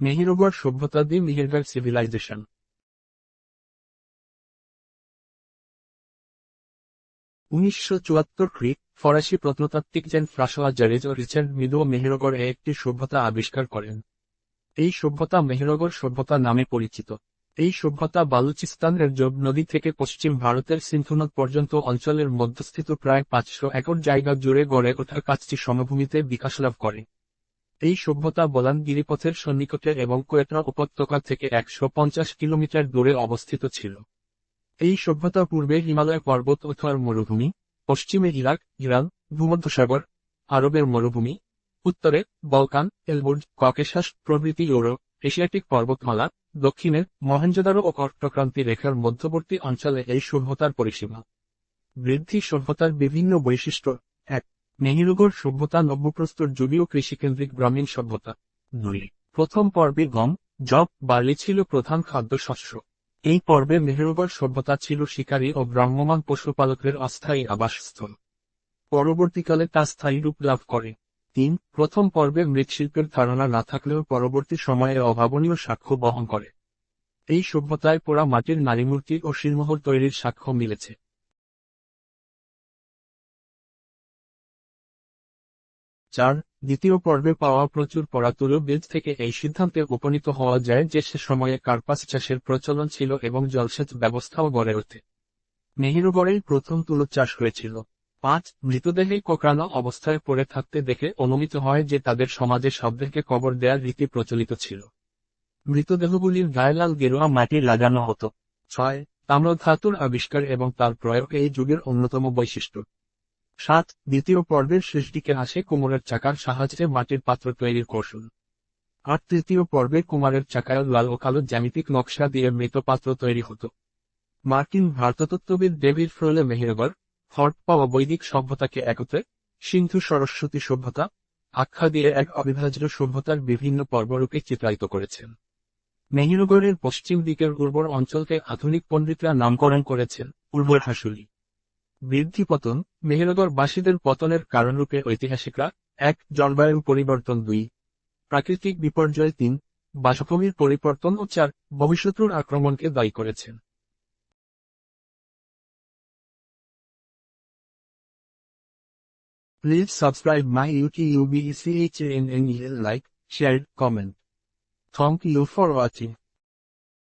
মেহিরগড় সভ্যতা দি মিহিরগড় সিভিলাইজেশন উনিশশো চুয়াত্তর খ্রিস্ট ফরাসি প্রত্নতাত্ত্বিক জেন ফ্রাসোয়া জারেজ ও রিচার্ড মিদো মেহিরগড়ে একটি সভ্যতা আবিষ্কার করেন। এই সভ্যতা মেহেরগড় সভ্যতা নামে পরিচিত। এই সভ্যতা বালুচিস্তানের জব নদী থেকে পশ্চিম ভারতের সিন্ধুনদ পর্যন্ত অঞ্চলের মধ্যস্থিত প্রায় পাঁচশো একর জায়গা জুড়ে গড়ে ওঠা কাজটি সমভূমিতে বিকাশ লাভ করে। এই সভ্যতা বলান গিরিপথের সন্নিকটে এবং কোয়েটা উপত্যকা থেকে একশো পঞ্চাশ কিলোমিটার দূরে অবস্থিত ছিল। এই সভ্যতা পূর্বে হিমালয় পর্বত অথর মরুভূমি, পশ্চিমে ইরাক, ইরান, ভূমধ্যসাগর, আরবের মরুভূমি, উত্তরে বলকান এলবুর্জ ককেশাস প্রভৃতি ইউরোপ, এশিয়াটিক পর্বতমালা, দক্ষিণে মহেঞ্জোদারো ও কর্কক্রান্তি রেখার মধ্যবর্তী অঞ্চলে এই সভ্যতার পরিসীমা। বৃদ্ধি সভ্যতার বিভিন্ন বৈশিষ্ট্য নেহিরুগর সভ্যতা নব্যপ্রস্তর যুগীয় কৃষিকেন্দ্রিক গ্রামীণ সভ্যতা। দুই প্রথম পর্বে গম জব বার্লি ছিল প্রধান খাদ্যশস্য। এই পর্বে মেহেরুগর সভ্যতা ছিল শিকারী ও ভ্রাম্যমান পশুপালকদের অস্থায়ী আবাসস্থল। পরবর্তীকালে তা স্থায়ী রূপ লাভ করে। তিন প্রথম পর্বে মৃৎশিল্পের ধারণা না থাকলেও পরবর্তী সময়ে অভাবনীয় সাক্ষ্য বহন করে। এই সভ্যতায় পোড়া মাটির নারীমূর্তি ও শিলমোহর তৈরির সাক্ষ্য মিলেছে। চার, দ্বিতীয় পর্বে পাওয়া প্রচুর পরাতুল বীজ থেকে এই সিদ্ধান্তে উপনীত হওয়া যায় যে সে সময়ে কার্পাস চাষের প্রচলন ছিল এবং জলসেচ ব্যবস্থাও গড়ে ওঠে। মেহিরগড়েই প্রথম তুলো চাষ হয়েছিল। পাঁচ মৃতদেহে কোকড়ানো অবস্থায় পড়ে থাকতে দেখে অনুমিত হয় যে তাদের সমাজে শব্দকে কবর দেওয়ার রীতি প্রচলিত ছিল। মৃতদেহগুলির গায়ে লাল গেরুয়া মাটি লাগানো হতো। ছয় তাম্র ধাতুর আবিষ্কার এবং তার প্রয়োগ এই যুগের অন্যতম বৈশিষ্ট্য। সাত, দ্বিতীয় পর্বের সৃষ্টিকে আসে কুমোরের চাকার সাহায্যে মাটির পাত্র তৈরির কৌশল। আট, তৃতীয় পর্বে কুমারের চাকায় লাল ও কালো জ্যামিতিক নকশা দিয়ে মৃত পাত্র তৈরি হতো। মার্কিন ভারততত্ত্ববিদ ডেভিড ফ্রোলে মেহেরগড় হট পাওয়া বৈদিক সভ্যতাকে একত্রে সিন্ধু সরস্বতী সভ্যতা, আখ্যা দিয়ে এক অবিভাজ্য সভ্যতার বিভিন্ন পর্বরূপে চিত্রায়িত করেছেন। মেহিরগড়ের পশ্চিম দিকের উর্বর অঞ্চলকে আধুনিক পণ্ডিতরা নামকরণ করেছেন, উর্বর হাসুলি। বৃদ্ধি পতন মেহেরগড়বাসীদের পতনের কারণরূপে ঐতিহাসিকরা এক জলবায়ু পরিবর্তন দুই প্রাকৃতিক বিপর্যয় তিন বাসভূমির পরিবর্তন ও চার ভবিষ্যৎর আক্রমণকে দায়ী করেছেন Please subscribe my YouTube channel like, share, comment. Thank you for watching.